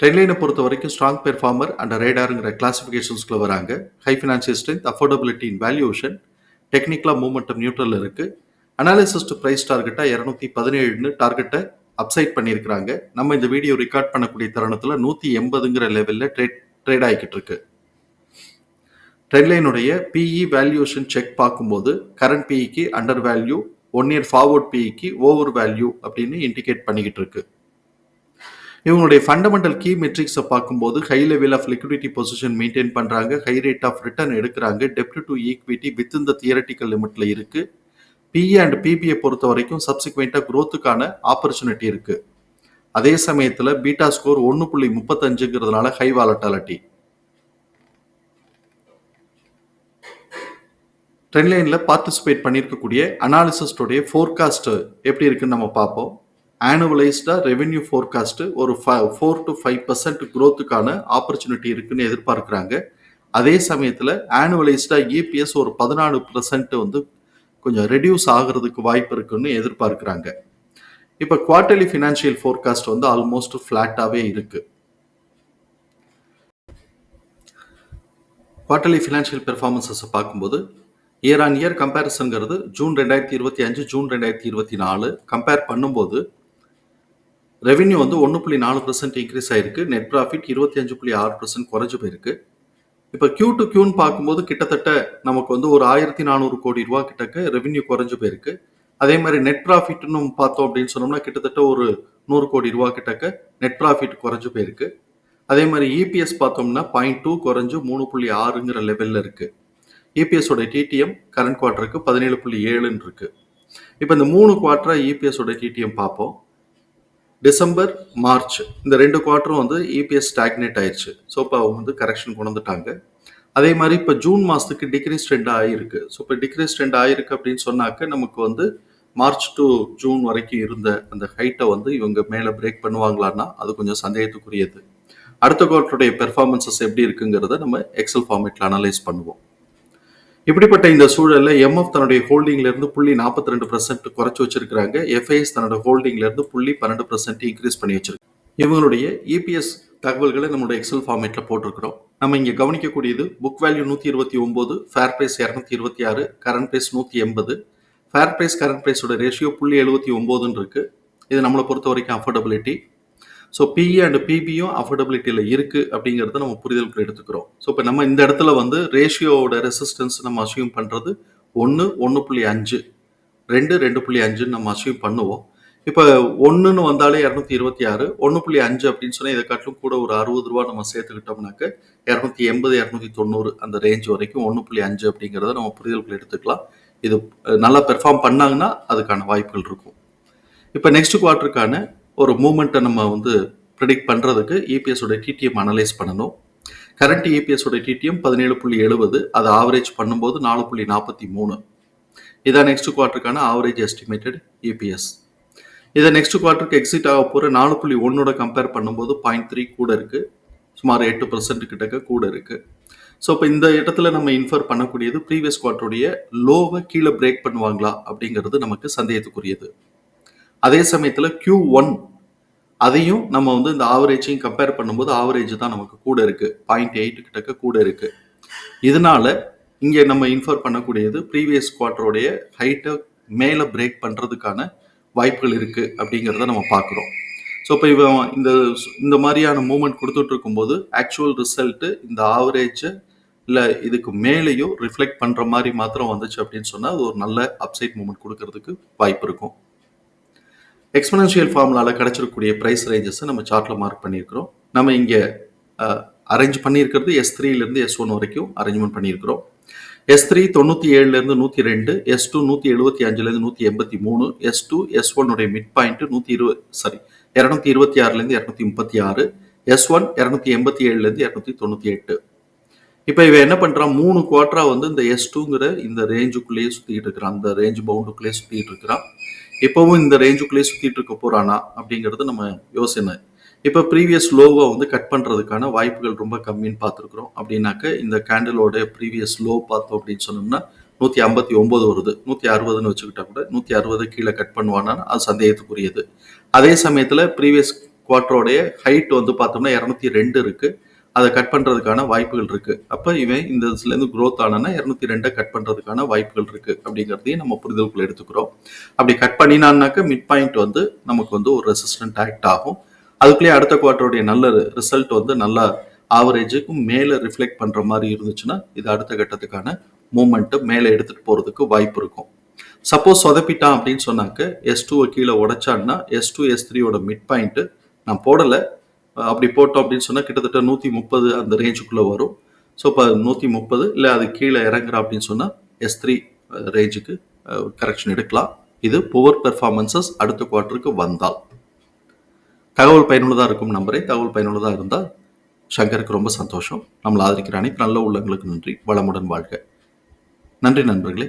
ட்ரெயின்லைனை பொறுத்த வரைக்கும் strong performer and ரேடாருங்கிற கிளாசிஃபிகேஷன்ஸ்குள்ள வராங்க. High financial strength affordability in valuation டெக்னிக்கலாக மூமெண்டம் நியூட்ரல் இருக்கு. அனாலிசிஸ்ட் ப்ரைஸ் டார்கெட்டாக இரநூத்தி பதினேழுன்னு டார்கெட்டை அப்சைட் பண்ணியிருக்கிறாங்க. நம்ம இந்த வீடியோ ரெக்கார்ட் பண்ணக்கூடிய தருணத்தில் நூற்றி எண்பதுங்கிற லெவலில் ட்ரேட் ட்ரேட் ஆகிக்கிட்டு இருக்கு. ட்ரெண்ட்லைனுடைய பிஇ வேல்யூஷன் செக் பார்க்கும்போது current பிஇக்கு under value one year forward பிஇக்கு over value அப்படின்னு இண்டிகேட் பண்ணிக்கிட்டு இருக்கு. இவங்களுடைய ஃபண்டமெண்டல் கீ மெட்ரிக்ஸை பார்க்கும்போது high level of liquidity position maintain பண்ணுறாங்க ஹை ரேட் ஆஃப் ரிட்டர்ன் எடுக்கிறாங்க. டெப்ட் டு ஈக்விட்டி வித் இந்த தியரட்டிக்கல் லிமிட்ல இருக்கு. பி அண்ட் பிபிஐ பொறுத்த வரைக்கும் சப்சிக்வெண்ட்டாக க்ரோத்துக்கான ஆப்பர்ச்சுனிட்டி இருக்கு. அதே சமயத்தில் பீட்டா ஸ்கோர் ஒன்று புள்ளி முப்பத்தஞ்சுங்கிறதுனால ஹை வாலட்டாலிட்டி ட்ரெண்ட்லைனில் பார்ட்டிசிபேட் பண்ணியிருக்கக்கூடிய அனாலிசிஸ்டோடைய ஃபோர்காஸ்ட் எப்படி இருக்குன்னு நம்ம பார்ப்போம். ஆனுவலைஸ்டாக ரெவென்யூ ஃபோர்காஸ்ட்டு ஒரு ஃபோர் டு ஃபைவ் பர்சன்ட் க்ரோத்துக்கான ஆப்பர்ச்சுனிட்டி இருக்குன்னு எதிர்பார்க்குறாங்க. அதே சமயத்தில் ஆனுவலைஸ்டாக இபிஎஸ் ஒரு பதினாலு பர்சன்ட் வந்து கொஞ்சம் ரெடியூஸ் ஆகிறதுக்கு வாய்ப்பு இருக்குன்னு எதிர்பார்க்குறாங்க. இப்போ குவார்டர்லி ஃபினான்ஷியல் ஃபோர்காஸ்ட் வந்து ஆல்மோஸ்ட் ஃப்ளாட்டாகவே இருக்கு. குவார்டர்லி ஃபினான்ஷியல் பெர்ஃபார்மன்ஸஸை பார்க்கும்போது இயர் ஆன் இயர் கம்பேரிசன்கிறது ஜூன் ரெண்டாயிரத்தி இருபத்தி அஞ்சு ஜூன் ரெண்டாயிரத்தி இருபத்தி நாலு. கம்பேர் பண்ணும்போது ரெவென்யூ வந்து ஒன்று புள்ளி நாலு பர்சன்ட் இன்க்ரீஸ் ஆயிருக்கு. நெட் ப்ராஃபிட் இருபத்தி அஞ்சு புள்ளி ஆறு பர்சன்ட் குறைஞ்சு போயிருக்கு. இப்போ கியூ டு கியூன்னு பார்க்கும்போது கிட்டத்தட்ட நமக்கு வந்து ஒரு ஆயிரத்தி நானூறு கோடி ரூபா கிட்டக்க ரெவென்யூ குறைஞ்சு போயிருக்கு. அதே மாதிரி நெட் ப்ராஃபிட்னு பார்த்தோம் அப்படின்னு சொன்னோம்னா கிட்டத்தட்ட ஒரு நூறு கோடி ரூபா கிட்டக்க நெட் ப்ராஃபிட் குறைஞ்சு போயிருக்கு. அதே மாதிரி இபிஎஸ் பார்த்தோம்னா பாயிண்ட் டூ குறைஞ்சு மூணு புள்ளி ஆறுங்கிற லெவலில் இருக்குது இபிஎஸோட டிடிஎம் கரண்ட் குவார்ட்டருக்கு பதினேழு புள்ளி ஏழுன்னு இருக்குது இப்போ இந்த மூணு குவார்ட்டராக இபிஎஸோட டிடிஎம் பார்ப்போம். டிசம்பர் மார்ச் இந்த ரெண்டு குவார்ட்டரும் வந்து இபிஎஸ் ஸ்டாக்னேட் ஆயிடுச்சு ஸோ இப்போ அவங்க வந்து கரெக்ஷன் கொண்டு வந்துட்டாங்க. அதே மாதிரி இப்போ ஜூன் மாதத்துக்கு டிக்ரீஸ் ட்ரெண்ட் ஆகிருக்கு ஸோ இப்போ டிக்ரீஸ் ட்ரெண்ட் ஆகிருக்கு அப்படின்னு சொன்னாக்க நமக்கு வந்து மார்ச் டு ஜூன் வரைக்கும் இருந்த அந்த ஹைட்டை வந்து இவங்க மேலே பிரேக் பண்ணுவாங்களான்னா அது கொஞ்சம் சந்தேகத்துக்குரியது. அடுத்த குவார்ட்டருடைய பெர்ஃபார்மன்சஸ் எப்படி இருக்குங்கிறத நம்ம எக்ஸல் ஃபார்மேட்டில் அனலைஸ் பண்ணுவோம். இப்படிப்பட்ட இந்த சூழலில் எம்எஃப் தன்னுடைய ஹோல்டிங்லேருந்து புள்ளி நாற்பத்தி ரெண்டு பர்சன்ட் குறைச்சி வச்சிருக்காங்க எஃப்ஐஎஸ் தன்னோட ஹோல்டிங்லேருந்து புள்ளி பன்னெண்டு பர்சன்ட் இன்க்ரீஸ் பண்ணி வச்சிருக்கு. இவங்களுடைய இபிஎஸ் தகவல்களை நம்மளுடைய எக்ஸல் ஃபார்மேட்டில் போட்டிருக்கிறோம். நம்ம இங்கே கவனிக்கக்கூடியது புக் வேல்யூ நூற்றி இருபத்தி ஒம்பது ஃபேர் ப்ரைஸ் இரநூத்தி இருபத்தி ஆறு கரண்ட் ப்ரைஸ் நூற்றி எண்பது. ஃபேர் ப்ரைஸ் கரண்ட் ப்ரைஸோட ரேஷியோ புள்ளி எழுபத்தி ஒம்போதுன்னு இருக்குது இது நம்மளை பொறுத்த வரைக்கும் அஃபோர்டபிலிட்டி ஸோ பிஇ அண்ட் பிபியும் அஃபோர்டபிலிட்டியில் இருக்குது அப்படிங்கிறத நம்ம புரிதலுக்கு எடுத்துக்கிறோம். ஸோ இப்போ நம்ம இந்த இடத்துல வந்து ரேஷியோவோட ரெசிஸ்டன்ஸ் நம்ம அசியூம் பண்ணுறது ஒன்று ஒன்று புள்ளி அஞ்சு. ரெண்டு ரெண்டு புள்ளி அஞ்சுன்னு நம்ம அசியூம் பண்ணுவோம். இப்போ ஒன்றுன்னு வந்தாலே இரநூத்தி இருபத்தி ஆறு ஒன்று புள்ளி அஞ்சு அப்படின்னு சொன்னால் இதை காட்டிலும் கூட ஒரு அறுபது ரூபா நம்ம சேர்த்துக்கிட்டோம்னாக்க இரநூத்தி எண்பது இரநூத்தி தொண்ணூறு அந்த ரேஞ்ச் வரைக்கும் ஒன்று புள்ளி அஞ்சு அப்படிங்கிறத நம்ம புரிதலுக்குள்ள எடுத்துக்கலாம். இது நல்லா பெர்ஃபார்ம் பண்ணாங்கன்னா அதுக்கான வாய்ப்புகள் இருக்கும். இப்போ நெக்ஸ்ட் குவார்ட்டருக்கான ஒரு மூமெண்ட்டை நம்ம வந்து ப்ரிடிக்ட் பண்ணுறதுக்கு இபிஎஸோட டிடிஎம் அனலைஸ் பண்ணணும். கரண்ட் இபிஎஸோட டிடிஎம் பதினேழு புள்ளி எழுபது அதை ஆவரேஜ் பண்ணும்போது நாலு புள்ளி நாற்பத்தி மூணு. இதான் நெக்ஸ்ட் குவார்ட்டருக்கான ஆவரேஜ் எஸ்டிமேட்டட் இபிஎஸ் இதை நெக்ஸ்ட் குவார்ட்டருக்கு எக்ஸிட் ஆக போகிற நாலு புள்ளி ஒன்னோட கம்பேர் பண்ணும்போது பாயிண்ட் த்ரீ கூட இருக்குது சுமார் எட்டு பர்சன்ட் கிட்டக்க கூட இருக்குது ஸோ இப்போ இந்த இடத்துல நம்ம இன்ஃபர் பண்ணக்கூடியது ப்ரீவியஸ் குவார்ட்டருடைய லோவை கீழே பிரேக் பண்ணுவாங்களா அப்படிங்கிறது நமக்கு சந்தேகத்துக்குரியது. அதே சமயத்தில் கியூ ஒன் அதையும் நம்ம வந்து இந்த ஆவரேஜையும் கம்பேர் பண்ணும்போது ஆவரேஜ் தான் நமக்கு கூட இருக்கு. பாயிண்ட் எயிட் கிட்டக்க கூட இருக்கு. இதனால இங்கே நம்ம இன்ஃபர் பண்ணக்கூடியது ப்ரீவியஸ் குவார்டருடைய ஹைட்டை மேலே பிரேக் பண்ணுறதுக்கான வாய்ப்புகள் இருக்கு அப்படிங்கிறத நம்ம பார்க்குறோம். ஸோ இப்போ இவன் இந்த இந்த மாதிரியான மூமெண்ட் கொடுத்துட்டு இருக்கும்போது ஆக்சுவல் ரிசல்ட்டு இந்த ஆவரேஜை இல்லை இதுக்கு மேலேயும் ரிஃப்ளெக்ட் பண்ணுற மாதிரி மாத்திரம் வந்துச்சு அப்படின்னு சொன்னால் அது ஒரு நல்ல அப்சைட் மூமெண்ட் கொடுக்கறதுக்கு வாய்ப்பு இருக்கும். எக்ஸ்பனன்ஷியல் ஃபார்முலாவில் கிடச்சிருக்கக்கூடிய ப்ரைஸ் ரேஞ்சஸை நம்ம சார்ட்டில் மார்க் பண்ணியிருக்கிறோம். நம்ம இங்கே அரேஞ்ச் பண்ணியிருக்கிறது எஸ் த்ரீலேருந்து எஸ் ஒன் வரைக்கும் அரேஞ்ச்மெண்ட் பண்ணியிருக்கிறோம். எஸ் த்ரீ தொண்ணூற்றி ஏழுலேருந்து நூற்றி ரெண்டு எஸ் டூ நூற்றி எழுபத்தி அஞ்சுலேருந்து நூற்றி எண்பத்தி மூணு எஸ் டூ எஸ் ஒன்னுடைய மிட் பாயிண்ட் நூற்றி இருபது சாரி இரநூத்தி இருபத்தி ஆறுலேருந்து இரநூத்தி முப்பத்தி ஆறு எஸ் ஒன் இரநூத்தி எண்பத்தி ஏழுலேருந்து இரநூத்தி தொண்ணூற்றி எட்டு. இப்போ இவன் என்ன பண்ணுறான் மூணு குவார்ட்டராக வந்து இந்த எஸ் டூங்கிற இந்த ரேஞ்சுக்குள்ளேயே சுற்றிட்டு இருக்கிறான். அந்த ரேஞ்ச் பவுண்டுக்குள்ளேயே சுற்றிக்கிட்டு இருக்கிறான். இப்போவும் இந்த ரேஞ்சுக்குள்ளேயே சுற்றிட்டு இருக்க போறானா அப்படிங்கிறது நம்ம யோசனை. இப்போ ப்ரீவியஸ் லோவை வந்து கட் பண்ணுறதுக்கான வாய்ப்புகள் ரொம்ப கம்மின்னு பார்த்துருக்குறோம். அப்படின்னாக்க இந்த கேண்டிலோட ப்ரீவியஸ் லோ பார்த்தோம் அப்படின்னு சொன்னோம்னா நூற்றி ஐம்பத்தி ஒம்பது வருது. நூற்றி அறுபதுன்னு வச்சுக்கிட்டா கூட நூற்றி அறுபது கீழே கட் பண்ணுவானா அது சந்தேகத்துக்குரியது. அதே சமயத்தில் ப்ரீவியஸ் குவார்ட்டரோடைய ஹைட் வந்து பார்த்தோம்னா இரநூத்தி ரெண்டு இருக்குது அதை கட் பண்ணுறதுக்கான வாய்ப்புகள் இருக்குது அப்போ இவன் இந்த இதுலேருந்து க்ரோத் ஆனனா இரநூத்தி ரெண்டை கட் பண்ணுறதுக்கான வாய்ப்புகள் இருக்குது அப்படிங்கிறதையும் நம்ம புரிதலுக்குள்ள எடுத்துக்கிறோம். அப்படி கட் பண்ணினான்னாக்க மிட் பாயிண்ட் வந்து நமக்கு வந்து ஒரு ரெசிஸ்டன்ட் ஆக்ட் ஆகும். அதுக்குள்ளேயே அடுத்த குவார்ட்டருடைய நல்ல ரிசல்ட் வந்து நல்லா ஆவரேஜுக்கும் மேலே ரிஃப்ளெக்ட் பண்ணுற மாதிரி இருந்துச்சுன்னா இது அடுத்த கட்டத்துக்கான மூமெண்ட்டு மேலே எடுத்துகிட்டு போகிறதுக்கு வாய்ப்பு இருக்கும். சப்போஸ் சொதப்பிட்டான் அப்படின்னு சொன்னாக்க எஸ் டூவை கீழே உடைச்சான்னா எஸ் டூ எஸ் த்ரீயோட மிட் பாயிண்ட்டு நான் போடலை. அப்படி போட்டோம் அப்படின்னு சொன்னால் கிட்டத்தட்ட நூற்றி முப்பது அந்த ரேஞ்சுக்குள்ளே வரும். ஸோ இப்போ நூற்றி முப்பது இல்லை அது கீழே இறங்குறா அப்படின்னு சொன்னால் எஸ் த்ரீ ரேஞ்சுக்கு கரெக்ஷன் எடுக்கலாம். இது புவர் பெர்ஃபார்மன்சஸ் அடுத்த குவார்ட்டருக்கு வந்தால். தகவல் பயனுள்ளதாக இருக்கும் நம்பரே. தகவல் பயனுள்ளதாக இருந்தால் சங்கருக்கு ரொம்ப சந்தோஷம். நம்மளை ஆதரிக்கிற அனைத்து நல்ல உள்ளங்களுக்கு நன்றி. வளமுடன் வாழ்க. நன்றி நண்பர்களே.